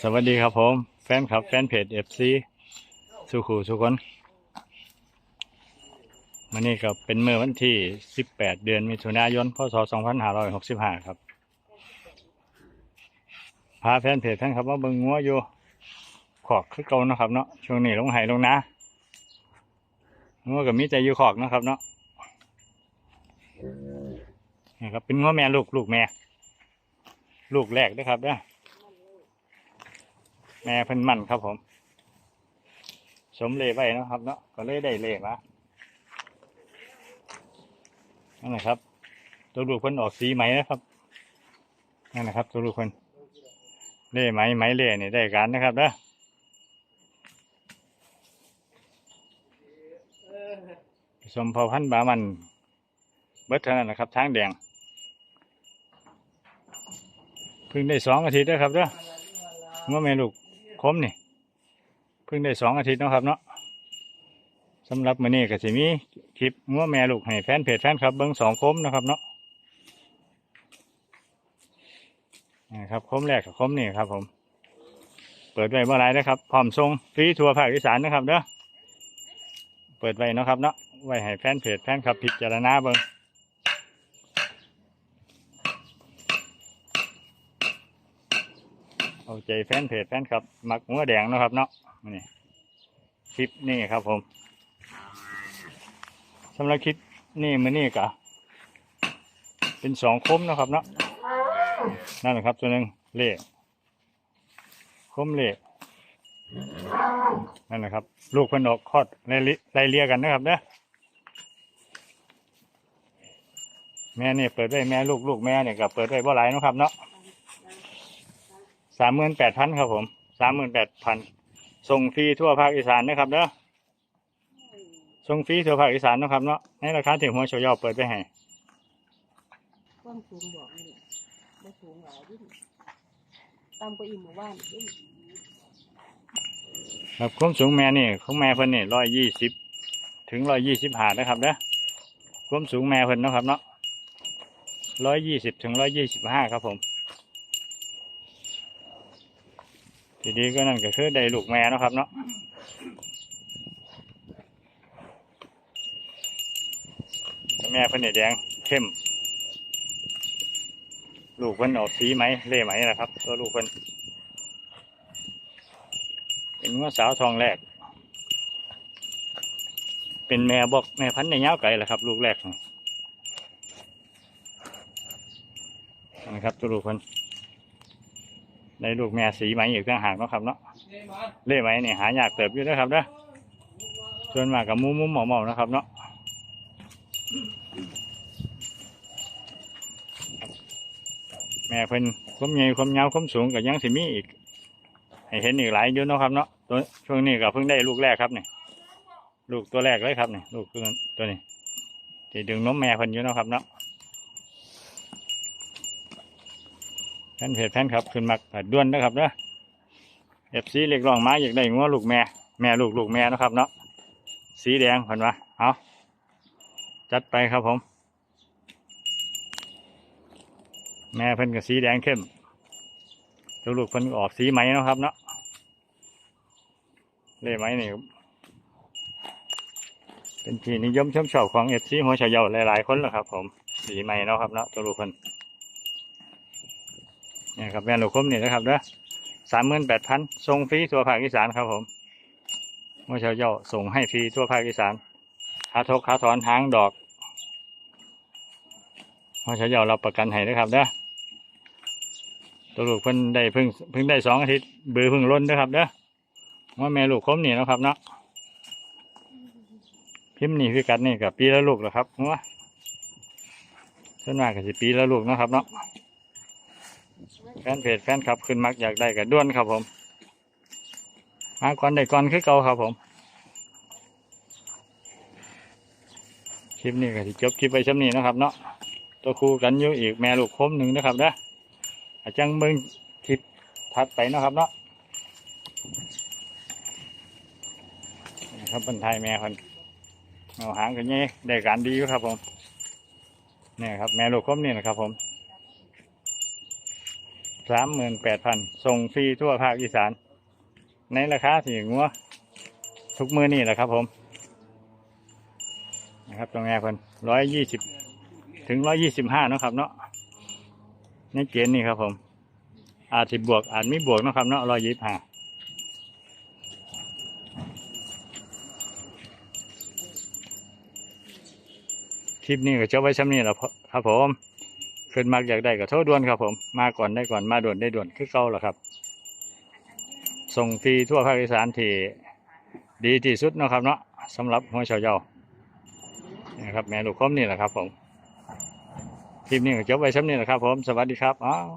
สวัสดีครับผม แฟนคลับแฟนเพจเอฟซีสุขูสุคนวันนี้ก็เป็นเมื่อวันที่ 18 เดือนมิถุนายน พศ 2565 ครับ พาแฟนเพจท่านครับว่าเบิงงัวอยู่ ขอกคือเก่านะครับเนาะ ช่วงนี้ลงไหลงนางัวกับมีใจอยู่ขอกนะครับเนาะนี่ครับเป็นงัวแม่ลูกลูกแม่ ลูกแรกนะครับเด้อ แม่เพิ่นมันครับผม สมเลไว้นะครับเนาะก็เลยได้เลมานั่นแหละครับ ตัวลูกเพิ่นออกสีไหมนะครับนั่นแหละครับ ตัวลูกเพิ่นเล่ไหมไหมเล่นี่ได้การนะครับเด้อผสมเผ่าพันธ์บามัน เบิดเท่านั้นนะครับทางแดงเพิ่งได้สองอาทิตย์แล้ครับเด้อว่าแม่ลูก คมนี่เพิ่งได้สองอาทิตย์นะครับเนาะสำหรับมื้อนี้ก็สิมีคลิปงัวแม่ลูกให้แฟนเพจแฟนครับเบิ้งสองคมนะครับเนาะนะครับคมแรกกับคมนี่ครับ ผม เปิดไว้เมื่อไรนะครับพร้อมส่งฟรีทัวร์ภาคอีสานนะครับเด้อเปิดไว้นะครับเนาะไว้ให้แฟนเพจแฟนครับพิจารณาเบิ้ง เอาใจแฟนเพจแฟนครับ มักหัวแดงนะครับเนาะนี่คลิปนี่ครับผมสำหรับคลิปนี่มือนี่กะเป็นสองคมนะครับเนาะนั่นแหละครับตัวหนึ่งเล่คมเล่นั่นแหละครับ ลูกเพิ่นออกคลอดไล่ลิไล่เลียกันนะครับเนาะแม่เนี่ยเปิดไว้แม่ลูกลูกแม่เนี่ยกับเปิดไว้บ่หลายนะครับเนาะ สามหมื่นแปดพันครับผมสามหมื่นแปดพันส่งฟรีทั่วภาคอีสานนะครับเนาะส่งฟรีทั่วภาคอีสานนะครับเนาะในราคาที่หัวโชยอเปิดไปให้ความสูงบอกนี่แหละไม่สูงหลายดิ้นต่ำกว่าอีหมู่บ้านดิ้นครับความสูงแม่นี่ของแม่เพิ่นนี่ร้อยยี่สิบถึงร้อยยี่สิบหานะครับเนาะความสูงแม่เพิ่นเนาะครับเนาะร้อยยี่สิบถึงร้อยยี่สิบห้าครับผม ทีนี้ก็นั่นก็คือได้ลูกแม่นะครับเนาะแม่เพิ่นนี่แดงเข้ม ลูกเพิ่นออกสีไหมเล่ไหมนะครับ ตัวลูกเพิ่นเป็นว่าสาวทองแรก เป็นแม่บอกแม่พันธุ์ในเงาไก่แหละครับ ลูกแรกนี่นะครับตัวลูกเพิ่น ในลูกแม่สีไหมอยู่ต่างหากเนาะครับเนาะเล่ไหมนี่หายากเติบอยู่นะครับเนาะส่วนมากกับมุมมุมๆเหมาๆนะครับเนาะแม่เพิ่นความใหญ่ความยาวความสูงก็ยังสิมีอีก ให้เห็นอีกหลายอยู่เนาะครับเนาะตัวช่วงนี้ก็เพิ่งได้ลูกแรกครับนี่ลูกตัวแรกเลยครับนี่ลูกตัวตัวนี้ที่ดึงนมแม่เพิ่นอยู่เนาะครับเนาะแฟ นเพจแฟนครับขึ้นมาก็ด้วนนะครับเนาะเอฟซีเรียกรองมาอยากได้งัวลูกแม่ แม่ลูกลูกแม่นะครับเนาะสีแดงเพิ่นว่าเอาจัดไปครับผม แม่เพิ่นก็สีแดงเข้มตัวลูกเพิ่นออกสีไหมนะครับเนาะเล่ไหมนี่เป็นที่นิยมชมชอบของเอฟซีหัวชายเยาหลายๆคนแล้วครับ ผม สีไหมเนาะครับเนาะตัวลูกเพิ่น นี่ยครับแม่ลูกคมนี่นะครับเด้อสามหมื่นแปดพันส่งฟรีทั่วภาคอีสานครับผมหัวชายเยาส่งให้ฟรีทั่วภาคอีสานขาทกขาถอนหางดอกหัวชายเยาเราประกันให้นะครับเด้อตัวลูกเพิ่นได้เพิ่งเพิ่งได้สองอาทิตย์เบือเพิ่งล้นเด้อครับเด้อว่าแม่ลูกคมนี่นะครับเนาะพิมพ์นี่พิกัดนี่กับปีละลูกแล้วครับว่าส่วนมากก็สิปีละลูกนะครับเนาะ แฟนเพจแฟนคลับขึ้นมักอยากได้กับด้วนครับผมหาก่อนได้ก่อนคือเก่าครับผม คลิปนี้ก็สิจบคลิปไปช่ำนี้นะครับ เนาะตัวคู่กันอยู่อีกแม่ลูกคมหนึ่งนะครับเด้อาจังเบิ่งคลิปถัดไปนะครับเนาะนะครับบรรทายแม่คนเอาหางกันนี่ได้การดีอยู่ครับผมนี่ครับแม่ลูกคมนี่นะครับผม สามหมื่นแปดพันส่งฟรีทั่วภาคอีสาน ในราคาที่งัวทุกมือนี่แหละครับผม นะครับตรงแง่เพิ่นร้อยยี่สิบถึงร้อยยี่สิบห้านะครับเนาะในเกณฑ์นี่ครับผม อาจสิบวกอาจไม่บวกนะครับเนาะร้อยยี่สิบห้าคลิปนี้ก็จบไว้ช่ำนี้แหล้วครับผม ขึ้นมากอยากได้ก็โทรด่วนครับผม มาก่อนได้ก่อนมาด่วนได้ด่วนคือเก่าหรอครับ ส่งฟรีทั่วภาคอีสานที่ดีที่สุดเนาะครับเนาะสำหรับหัวเฉาเยานะครับแม่ลูกคมนี่แหละครับผมคลิปนี้ก็จบไว้ช่ำนี้แหละครับผม สวัสดีครับอ้าว